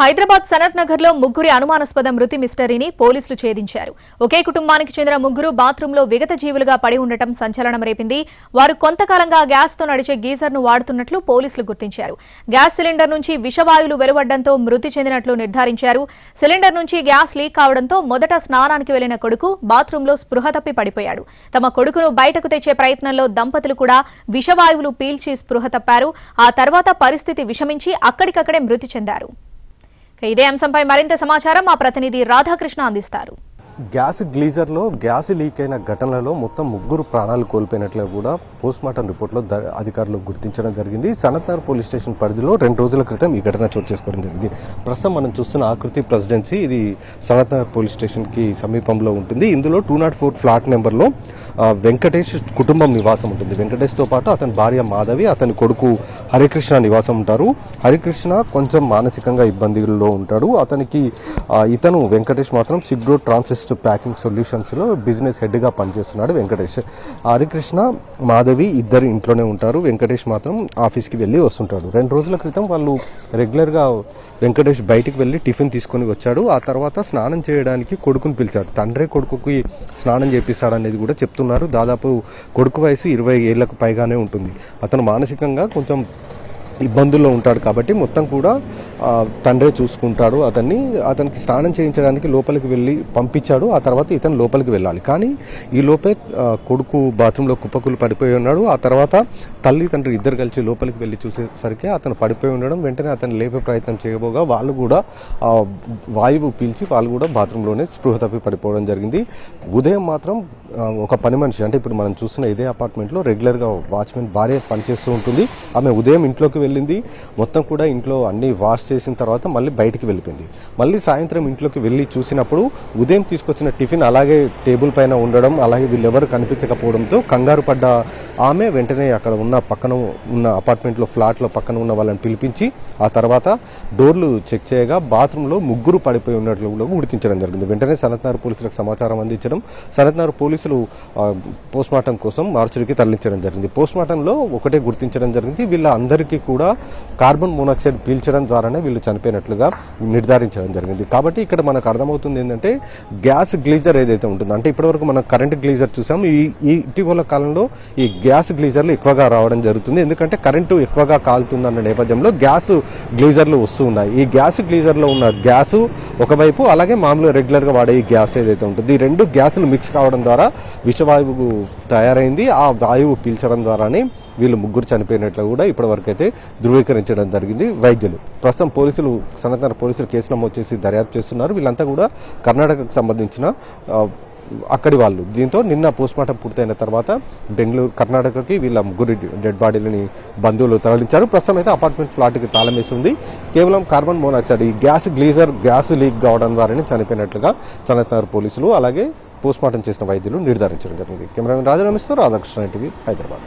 హైదరాబాద్ సనత్ నగర్లో ముగ్గురి అనుమానాస్పద మృతి మిస్టరీని పోలీసులు ఛేదించారు. ఒకే కుటుంబానికి చెందిన ముగ్గురు బాత్రూంలో విగత జీవులుగా పడి ఉండటం సంచలనం రేపింది. వారు కొంతకాలంగా గ్యాస్తో నడిచే గీజర్ను వాడుతున్నట్లు పోలీసులు గుర్తించారు. గ్యాస్ సిలిండర్ నుంచి విషవాయువులు వెలువడ్డంతో మృతి చెందినట్లు నిర్ధారించారు. సిలిండర్ నుంచి గ్యాస్ లీక్ కావడంతో మొదట స్నానానికి వెళ్ళిన కొడుకు బాత్రూంలో స్పృహ తప్పి పడిపోయాడు. తమ కొడుకును బయటకు తెచ్చే ప్రయత్నంలో దంపతులు కూడా విషవాయువులు పీల్చి స్పృహ తప్పారు. ఆ తర్వాత పరిస్థితి విషమించి అక్కడికక్కడే మృతి చెందారు. ఇదే అంశంపై మరింత సమాచారం మా ప్రతినిధి రాధాకృష్ణ అందిస్తారు. గ్యాస్ గ్లీజర్లో గ్యాస్ లీక్ అయిన ఘటనలో మొత్తం ముగ్గురు ప్రాణాలు కోల్పోయినట్లు కూడా పోస్ట్ మార్టం రిపోర్ట్లో ద- అధికారులు గుర్తించడం జరిగింది. సనత్నగర్ పోలీస్ స్టేషన్ పరిధిలో రెండు రోజుల క్రితం ఈ ఘటన చోటు చేసుకోవడం జరిగింది. ప్రస్తుతం మనం చూస్తున్న ఆకృతి ప్రెసిడెన్సీ ఇది సనత్నగర్ పోలీస్ స్టేషన్కి సమీపంలో ఉంటుంది. ఇందులో టూ నాట్ ఫోర్ ఫ్లాట్ నెంబర్లో వెంకటేష్ కుటుంబం నివాసం ఉంటుంది. వెంకటేష్తో పాటు అతని భార్య మాధవి అతని కొడుకు హరికృష్ణ నివాసం ఉంటారు. హరికృష్ణ కొంచెం మానసికంగా ఇబ్బందుల్లో ఉంటాడు. అతనికి ఇతను వెంకటేష్ మాత్రం సిగ్రో ట్రాన్సిస్ట్ ప్యాకింగ్ సొల్యూషన్స్లో బిజినెస్ హెడ్గా పనిచేస్తున్నాడు వెంకటేష్. హరికృష్ణ మాధవి ఇద్దరు ఇంట్లోనే ఉంటారు. వెంకటేష్ మాత్రం ఆఫీస్కి వెళ్ళి వస్తుంటాడు. రెండు రోజుల క్రితం వాళ్ళు రెగ్యులర్గా వెంకటేష్ బయటికి వెళ్ళి టిఫిన్ తీసుకొని వచ్చాడు. ఆ తర్వాత స్నానం చేయడానికి కొడుకుని పిలిచాడు. తండ్రే కొడుకుకి స్నానం చేపిస్తాడనేది కూడా చెప్తున్నారు. దాదాపు కొడుకు వయసు ఇరవై ఏళ్ళకు పైగానే ఉంటుంది. అతను మానసికంగా కొంచెం ఇబ్బందుల్లో ఉంటాడు కాబట్టి మొత్తం కూడా తండ్రే చూసుకుంటాడు. అతన్ని అతనికి స్నానం చేయించడానికి లోపలికి వెళ్ళి పంపించాడు. ఆ తర్వాత ఇతను లోపలికి వెళ్ళాలి. కానీ ఈ లోపే కొడుకు బాత్రూంలో కుప్పకులు పడిపోయి ఉన్నాడు. ఆ తర్వాత తల్లి తండ్రి ఇద్దరు కలిసి లోపలికి వెళ్ళి చూసేసరికి అతను పడిపోయి ఉండడం వెంటనే అతను లేపే ప్రయత్నం చేయబోగా వాళ్ళు కూడా వాయువు పీల్చి వాళ్ళు కూడా బాత్రూంలోనే స్పృహ తప్పి పడిపోవడం జరిగింది. ఉదయం మాత్రం ఒక పని మనిషి అంటే ఇప్పుడు మనం చూస్తున్న ఇదే అపార్ట్మెంట్లో రెగ్యులర్గా వాచ్మెన్ భార్య పనిచేస్తూ ఉంటుంది. ఆమె ఉదయం ఇంట్లోకి వెళ్ళి వెళ్ళింది. మొత్తం కూడా ఇంట్లో అన్ని వాష్ చేసిన తర్వాత మళ్ళీ బయటికి వెళ్ళిపోయింది. మళ్ళీ సాయంత్రం ఇంట్లోకి వెళ్ళి చూసినప్పుడు ఉదయం తీసుకొచ్చిన టిఫిన్ అలాగే టేబుల్ పైన ఉండడం అలాగే వీళ్ళెవరు కనిపించకపోవడంతో కంగారు పడ్డ ఆమె వెంటనే అక్కడ ఉన్న పక్కన ఉన్న అపార్ట్మెంట్లో ఫ్లాట్లో పక్కన ఉన్న వాళ్ళని పిలిపించి ఆ తర్వాత డోర్లు చెక్ చేయగా బాత్రూంలో ముగ్గురు పడిపోయి ఉన్నట్లు కూడా గుర్తించడం జరిగింది. వెంటనే సనత్నార్ పోలీసులకు సమాచారం అందించడం సనత్నార్ పోలీసులు పోస్ట్మార్టం కోసం మార్చురికి తరలించడం జరిగింది. పోస్ట్మార్టంలో ఒకటే గుర్తించడం జరిగింది. వీళ్ళ అందరికీ కూడా కార్బన్ మోనాక్సైడ్ పీల్చడం ద్వారానే వీళ్ళు చనిపోయినట్లుగా నిర్ధారించడం జరిగింది. కాబట్టి ఇక్కడ మనకు అర్థమవుతుంది ఏంటంటే గ్యాస్ గ్లీజర్ ఏదైతే ఉంటుందో అంటే ఇప్పటివరకు మనం కరెంట్ గ్లీజర్ చూసాం. ఈ ఈ ఇటీవల కాలంలో ఈ గ్యాస్ గ్లీజర్లు ఎక్కువగా రావడం జరుగుతుంది. ఎందుకంటే కరెంటు ఎక్కువగా కాలుతుందన్న నేపథ్యంలో గ్యాస్ గ్లీజర్లు వస్తూ ఉన్నాయి. ఈ గ్యాస్ గ్లీజర్లో ఉన్న గ్యాస్ ఒకవైపు అలాగే మామూలుగా రెగ్యులర్గా వాడే ఈ గ్యాస్ ఏదైతే ఉంటుంది ఈ రెండు గ్యాసులు మిక్స్ కావడం ద్వారా విషవాయువు తయారైంది. ఆ వాయువు పీల్చడం ద్వారానే వీళ్ళు ముగ్గురు చనిపోయినట్లు కూడా ఇప్పటివరకైతే అయితే ధృవీకరించడం జరిగింది వైద్యులు. ప్రస్తుతం పోలీసులు సనతన పోలీసులు కేసు నమోదు చేసి దర్యాప్తు చేస్తున్నారు. వీళ్ళంతా కూడా కర్ణాటకకు సంబంధించిన అక్కడి వాళ్ళు. దీంతో నిన్న పోస్ట్మార్టం పూర్తయిన తర్వాత బెంగళూరు కర్ణాటకకి వీళ్ళ ముగ్గురు డెడ్ బాడీలని బంధువులు తరలించారు. ప్రస్తుతం అయితే అపార్ట్మెంట్ ఫ్లాట్కి తాళం వేసింది కేవలం కార్బన్ మోనాక్సైడ్ ఈ గ్యాస్ గ్లీజర్ గ్యాస్ లీక్ కావడం ద్వారానే చనిపోయినట్లుగా సనత్ పోలీసులు అలాగే పోస్ట్మార్టం చేసిన వైద్యులు నిర్ధారించడం జరిగింది. Cameraman Rajarameshwar Radhakrishna TV Hyderabad.